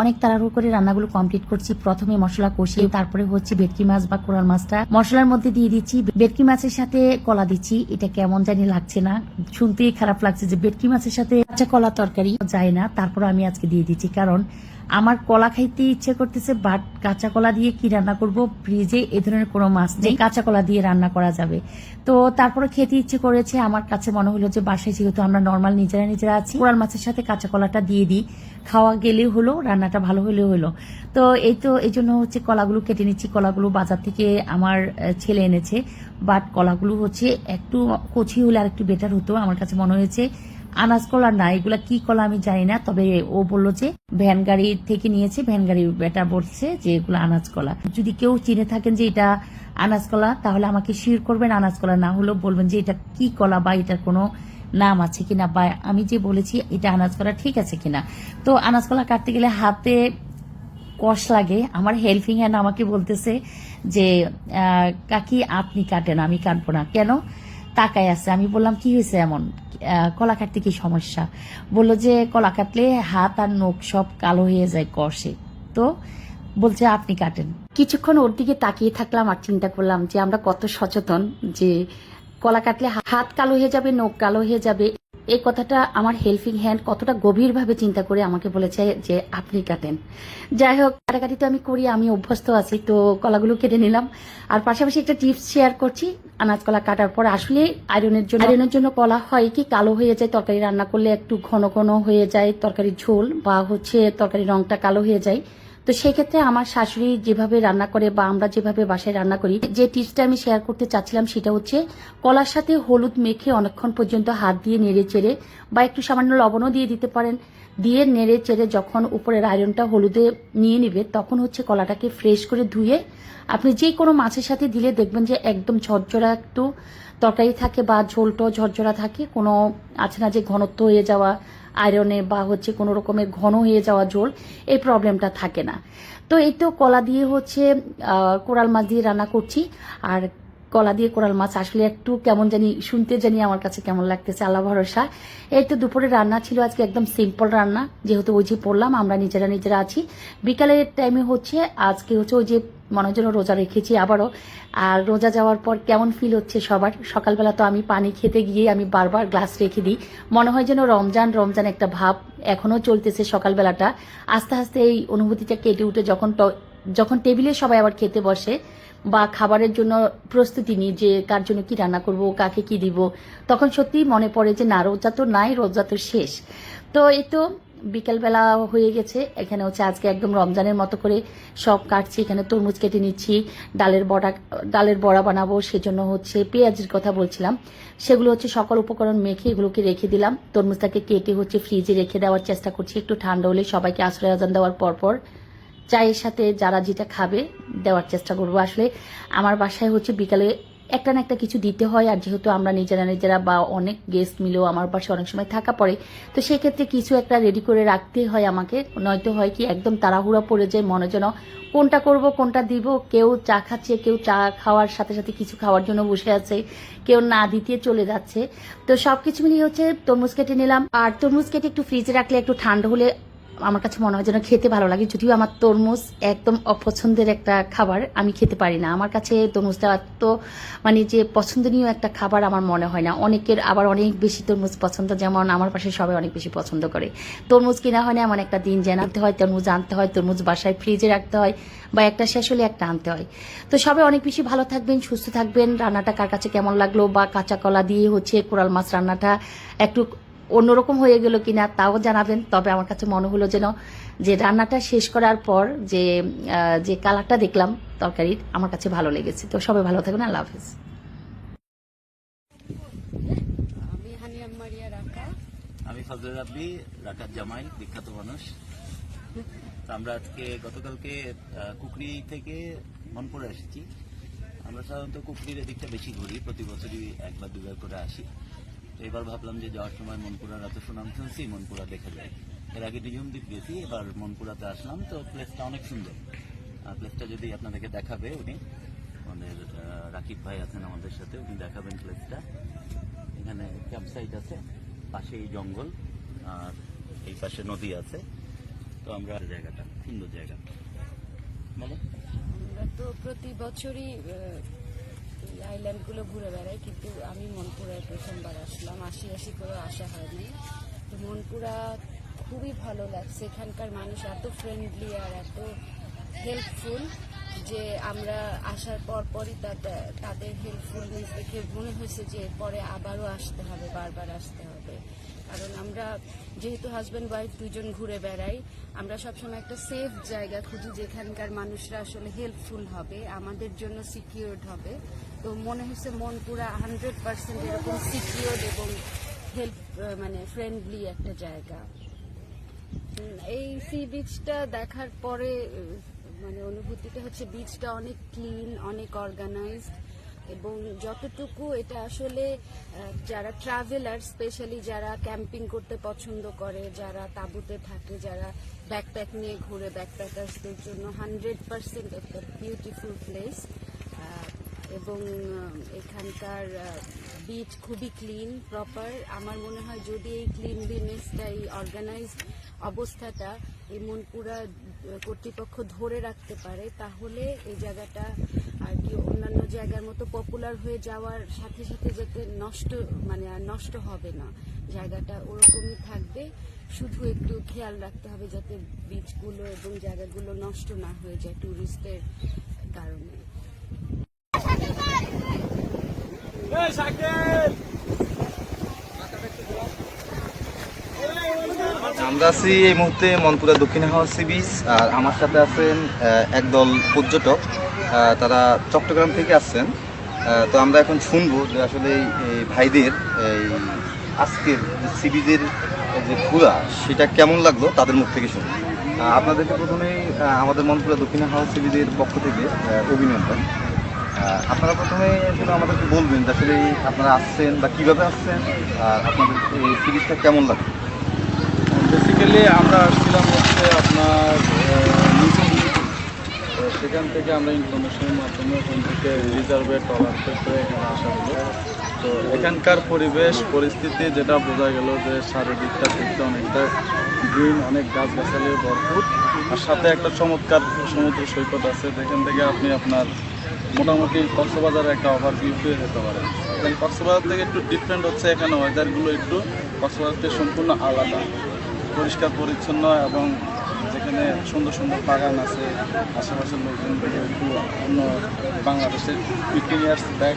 অনেক তাড়াহুড়ো করে রান্নাগুলো কমপ্লিট করছি। প্রথমে মশলা কষিয়ে, তারপরে হচ্ছে ভেটকি মাছ বা কোরাল মাছটা। মশলার মধ্যে দিয়ে দিচ্ছি, ভেটকি মাছের সাথে কলা দিচ্ছি। এটা কেমন জানি লাগছে না, শুনতেই খারাপ লাগছে যে ভেটকি মাছের সাথে আচ্ছা কলা তরকারি যায় না তারপর আমি আজকে দিয়ে দিচ্ছি, কারণ আমার কলা খাইতে ইচ্ছে করতেছে, বাট কাঁচা কলা দিয়ে কি রান্না করব? ফ্রিজে এ ধরনের কোনো মাছ নেই। কাঁচা কলা দিয়ে রান্না করা যাবে। তো তারপরে খেতে ইচ্ছে করেছে। আমার কাছে মনে হলো যে বাসায় যেহেতু আমরা নর্মাল নিজেরা নিজেরা আছি, কোরাল মাছের সাথে কাঁচা কলাটা দিয়ে দিই। খাওয়া গেলেও হলো, রান্নাটা ভালো হলেও হলো। তো এই তো, এই জন্য হচ্ছে কলাগুলো কেটে নিচ্ছি। কলাগুলো বাজার থেকে আমার ছেলে এনেছে। বাট কলাগুলো হচ্ছে একটু কচি হলে আর একটু বেটার হতো। আমার কাছে মনে হয়েছে আনাজ কলা না, এগুলা কি কলা আমি জানি না, তবে ও বলল যে ভ্যান গাড়ি থেকে নিয়েছে, ভ্যান গাড়ি বেটা বলছে যে এগুলো আনাজ কলা। যদি কেউ চিনে থাকেন যে এটা আনাজ কলা, তাহলে আমাকে শির করবেন, আনাজ কলা না হলেও বলবেন যে এটা কি কলা বা এটার কোনো নাম আছে কিনা, বা আমি যে বলেছি এটা আনাজ কলা ঠিক আছে কিনা। তো আনাজ কলা কাটতে গেলে হাতে কষ লাগে। আমার হেল্পিং হ্যান্ড আমাকে বলতেছে যে কাকি, আপনি কাটেন, আমি কাটবো না। কেন? তাকায় আছে। আমি বললাম, কি হয়েছে এমন? কলা কাটতে কি সমস্যা? বলল যে, কলা কাটলে হাত আর নখ সব কালো হয়ে যায় কষে। তো বলছে, আপনি কাটেন। কিছুক্ষণ ওর দিকে তাকিয়ে থাকলাম আর চিন্তা করলাম যে, আমরা কত সচেতন যে, কলা কাটলে হাত কালো হয়ে যাবে, নখ কালো হয়ে যাবে এই কথাটা আমার হেল্পিং হ্যান্ড কতটা গভীরভাবে চিন্তা করে আমাকে বলেছে যে, আপনি কাটেন যাই হোক, কাটাকাটি তো আমি করি, আমি অভ্যস্ত আছি, তো কলাগুলো কেটে নিলাম। আর পাশাপাশি একটা টিপস শেয়ার করছি, আনাজ কলা কাটার পর। আসলে আয়রনের জন্য আয়রনের জন্য কলা হয় কি, কালো হয়ে যায়, তরকারি রান্না করলে একটু ঘন ঘন হয়ে যায়, তরকারির ঝোল বা হচ্ছে তরকারির রংটা কালো হয়ে যায়। তো সেক্ষেত্রে আমার শাশুড়ি যেভাবে রান্না করে বা আমরা যেভাবে বাসায় রান্না করি, যে টিপসটা আমি শেয়ার করতে চাচ্ছিলাম সেটা হচ্ছে, কলার সাথে হলুদ মেখে অনেকক্ষণ পর্যন্ত হাত দিয়ে নেড়ে চেড়ে বা একটু সামান্য লবণও দিয়ে দিতে পারেন। দিয়ে নেড়ে চেড়ে যখন উপরের আয়রনটা হলুদে নিয়ে নিবে, তখন হচ্ছে কলাটাকে ফ্রেশ করে ধুয়ে আপনি যে কোনো মাছের সাথে দিলে দেখবেন যে একদম ঝরঝরা একটু তরকারি থাকে বা ঝোলটো ঝরঝরা থাকে, কোনো আছে না যে ঘনত্ব হয়ে যাওয়া আয়রনে বা হচ্ছে কোনো রকমের ঘন হয়ে যাওয়া ঝোল, এই প্রবলেমটা থাকে না। তো এই তো কলা দিয়ে হচ্ছে কোরাল মাছ দিয়ে রান্না করছি, আর কলা দিয়ে কোরাল মাছ আসলে একটু কেমন জানি, শুনতে জানি আমার কাছে কেমন লাগতেছে, আল্লাহ ভরসা। এই তো দুপুরে রান্না ছিল আজকে একদম সিম্পল রান্না, যেহেতু ওই যে পড়লাম আমরা নিজেরা নিজেরা আছি। বিকালের টাইমে হচ্ছে, আজকে হচ্ছে ওই যে মনে যেন রোজা রেখেছি আবারও। আর রোজা যাওয়ার পর কেমন ফিল হচ্ছে সবার? সকালবেলা তো আমি পানি খেতে গিয়ে আমি বারবার গ্লাস রেখে দিই। মনে হয় যেন রমজান রমজান একটা ভাব এখনও চলতেছে সকালবেলাটা। আস্তে আস্তে এই অনুভূতিটা কেটে উঠে যখন যখন টেবিলে সবাই আবার খেতে বসে বা খাবারের জন্য প্রস্তুতি নিই যে কার জন্য কি রান্না করব, কাকে কি দিব, তখন সত্যি মনে পড়ে যে না, রোজা তো নাই, রোজা তো শেষ। তো এই তো বিকেলবেলা হয়ে গেছে, এখানে হচ্ছে আজকে একদম রমজানের মতো করে সব কাটছি, এখানে তরমুজ কেটে নিচ্ছি, ডালের বড়া ডালের বড়া বানাবো, সেজন্য হচ্ছে পেঁয়াজের কথা বলছিলাম। সেগুলো হচ্ছে সকল উপকরণ মেখে এগুলোকে রেখে দিলাম। তরমুজটাকে কেটে হচ্ছে ফ্রিজে রেখে দেওয়ার চেষ্টা করছি, একটু ঠান্ডা হলে সবাইকে আশ্রয় আজান দেওয়ার পরপর। চায়ের সাথে যারা যেটা খাবে দেওয়ার চেষ্টা করব। আসলে আমার বাসায় হচ্ছে বিকালে একটা না একটা কিছু দিতে হয়, আর যেহেতু আমরা নিজেরা নিজেরা বা অনেক গেস্ট মিলেও আমার বাসায় অনেক সময় থাকা পড়ে, তো সেক্ষেত্রে কিছু একটা রেডি করে রাখতে হয় আমাকে। নয়তো হয় কি একদম তাড়াহুড়া পড়ে যায় মনে যেন কোনটা করব, কোনটা দিব, কেউ চা খাচ্ছে, কেউ চা খাওয়ার সাথে সাথে কিছু খাওয়ার জন্য বসে আছে, কেউ না দিতে চলে যাচ্ছে। তো সবকিছু মিলিয়ে হচ্ছে তরমুজ কেটে নিলাম। আর তরমুজ কেটে একটু ফ্রিজে রাখলে একটু ঠান্ডা হলে আমার কাছে মনে হয় যেন খেতে ভালো লাগে। যদিও আমার তরমুজ একদম অপছন্দের একটা খাবার, আমি খেতে পারি না। আমার কাছে তরমুজটা এত মানে যে পছন্দনীয় একটা খাবার আমার মনে হয় না। অনেকের আবার অনেক বেশি তরমুজ পছন্দ, যেমন আমার পাশে সবাই অনেক বেশি পছন্দ করে। তরমুজ কিনা হয় না এমন একটা দিন জানাতে হয়, তরমুজ আনতে হয়, তরমুজ বাসায় ফ্রিজে রাখতে হয়, বা একটা শেষ হলে একটা আনতে হয়। তো সবাই অনেক বেশি ভালো থাকবেন, সুস্থ থাকবেন। রান্নাটা কার কাছে কেমন লাগল বা কাঁচা কলা দিয়ে হচ্ছে কোরাল মাছ রান্নাটা একটু অন্যরকম হয়ে গেল কিনা তাও জানাবেন তবে আমার কাছে মনে হলো যেন যে রান্নাটা শেষ করার পর যে যে কালারটা দেখলাম তরকারির আমার কাছে ভালো লেগেছে। তো সবাই ভালো থাকবেন আল্লাহ হাফিজ। আমি রাব্বি রাকাত জামাই বিখ্যাত মানুষ। তো আমরা আজকে গতকালকে কুকরি থেকে মনপুরে এসেছি। আমরা সাধারণত কুকরির এদিকটা বেশি ঘুরি প্রতি বছরই একবার দুবার করে আসি। তো এবার ভাবলাম যে যাওয়ার সময় মনপুরার এত সুনাম শুনছি, মনপুরা দেখে যাই। এর আগে দ্বীপ গেছি, এবার মনপুরাতে আসলাম। তো প্লেসটা অনেক সুন্দর। আর প্লেসটা যদি আপনাদেরকে দেখাবে উনি, আমাদের রাকিব ভাই আছেন আমাদের সাথে, উনি দেখাবেন প্লেসটা এখানে ক্যাম্প ক্যাম্পসাইট আছে, পাশেই জঙ্গল, আর এই পাশে নদী আছে। তো আমরা জায়গাটা, সুন্দর জায়গা। বলো। তো প্রতি বছরই আইল্যান্ডগুলো ঘুরে বেড়াই, কিন্তু আমি মনপুরায় প্রথমবার আসলাম। আশি আশি করে আসা হয়নি। তো মনপুরা খুবই ভালো লাগছে। এখানকার মানুষ এত ফ্রেন্ডলি আর এত হেল্পফুল যে আমরা আসার পর পরই তাদের- হেল্পফুলনেস দেখে মনে হয়েছে যে পরে আবারও আসতে হবে, বারবার আসতে হবে। কারণ আমরা যেহেতু হাজব্যান্ড ওয়াইফ দুজন ঘুরে বেড়াই, আমরা সবসময় একটা সেফ জায়গা খুঁজি যেখানকার মানুষরা আসলে হেল্পফুল হবে, আমাদের জন্য সিকিউরড হবে। তো মনে হচ্ছে মন পুরা হান্ড্রেড পার্সেন্ট এরকম সিকিউরড এবং হেল্প মানে ফ্রেন্ডলি একটা জায়গা। এই সি বিচটা দেখার পরে মানে অনুভূতিটা হচ্ছে বিচটা অনেক ক্লিন অনেক অর্গানাইজড এবং যতটুকু এটা আসলে যারা ট্রাভেলার স্পেশালি যারা ক্যাম্পিং করতে পছন্দ করে, যারা তাঁবুতে থাকে, যারা ব্যাকপ্যাক নিয়ে ঘুরে ব্যাকপ্যাকার্সদের জন্য হান্ড্রেড পার্সেন্ট একটা বিউটিফুল প্লেস এবং এখানকার বিচ খুবই ক্লিন প্রপার আমার মনে হয় যদি এই ক্লিনলিনেসটা এই অর্গানাইজড অবস্থাটা এই মনপুরা কর্তৃপক্ষ ধরে রাখতে পারে, তাহলে এই জায়গাটা আর কি অন্যান্য জায়গার মতো পপুলার হয়ে যাওয়ার সাথে সাথে যাতে নষ্ট মানে আর নষ্ট হবে না। জায়গাটা ওরকমই থাকবে। শুধু একটু খেয়াল রাখতে হবে যাতে বীজগুলো এবং জায়গাগুলো নষ্ট না হয়ে যায় ট্যুরিস্টের কারণে। আমরা আছি এই মুহূর্তে মনপুরা দক্ষিণ হাওয়া সি বিচ আর আমার সাথে আছেন একদল পর্যটক তারা চট্টগ্রাম থেকে আসছেন। তো আমরা এখন শুনব যে আসলে এই ভাইদের এই আজকের সি বিচের যে ঘোরা সেটা কেমন লাগল তাদের মুখ থেকে শুনি। আহ, আপনাদেরকে প্রথমেই আমাদের মনপুরা দক্ষিণ হাওয়া সি বিচের পক্ষ থেকে অভিনন্দন। আপনারা প্রথমে আসলে আমাদেরকে বলবেন যে আসলে আপনারা আসছেন বা কীভাবে আসছেন আর আপনাদের এই সি কেমন লাগল? বেসিক্যালি আমরা আসছিলাম হচ্ছে আপনার সেখান থেকে আমরা ইনফরমেশনের মাধ্যমে ওখান থেকে রিজার্ভে ট্রলার করে এখানে আসা হলো। তো এখানকার পরিবেশ, পরিস্থিতি যেটা বোঝা গেল যে চারিদিকটা দেখতে অনেকটা গ্রিন অনেক গাছগাছালি ভরপুর। আর সাথে একটা চমৎকার সমুদ্র সৈকত আছে, যেখান থেকে আপনি আপনার মোটামুটি কক্সবাজারের একটা ওভারভিউ পেয়ে যেতে পারেন। এবং কক্সবাজার থেকে একটু ডিফারেন্ট হচ্ছে, এখানে ওয়েদারগুলো একটু কক্সবাজার থেকে সম্পূর্ণ আলাদা। পরিষ্কার, পরিচ্ছন্ন এবং যেখানে সুন্দর সুন্দর বাগান আছে, আশেপাশের লোকজন অন্য বাংলাদেশের ফিফটিন ব্যাগ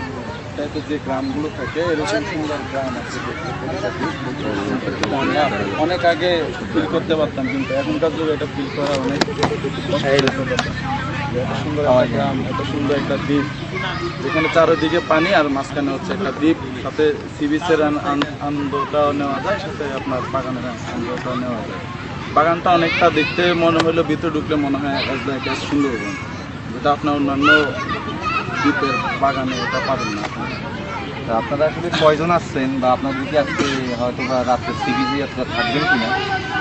টাইপের যে গ্রামগুলো থাকে, এরকম সুন্দর গ্রাম আছে আমরা অনেক আগে ফিল করতে পারতাম কিন্তু এখনকার যুগে এটা ফিল করা অনেক এত সুন্দর একটা গ্রাম এত সুন্দর একটা দ্বীপ। যেখানে চারিদিকে পানি আর মাঝখানে হচ্ছে একটা দ্বীপ। সাথে সি বিচের আনন্দটাও নেওয়া যায় সাথে আপনার বাগানের আনন্দটাও নেওয়া যায়। বাগানটা অনেকটা দেখতে মনে হলো ভিতরে ঢুকলে মনে হয় সুন্দর সুন্দরবন। যেটা আপনার অন্যান্য দ্বীপের বাগানে এটা পাবেন না। তা আপনারা আসলে কয়জন আসছেন বা আপনাদের কি আজকে হয়তো বা রাত্রে সিবিজি আপনারা থাকবেন কিনা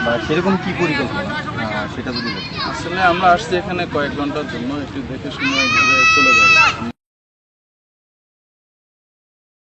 বা সেরকম কি পরিকল্পনা? সেটা যদি আসলে আমরা আসছি এখানে কয়েক ঘণ্টার জন্য, একটু দেখে শুনে ঘুরে চলে যাব।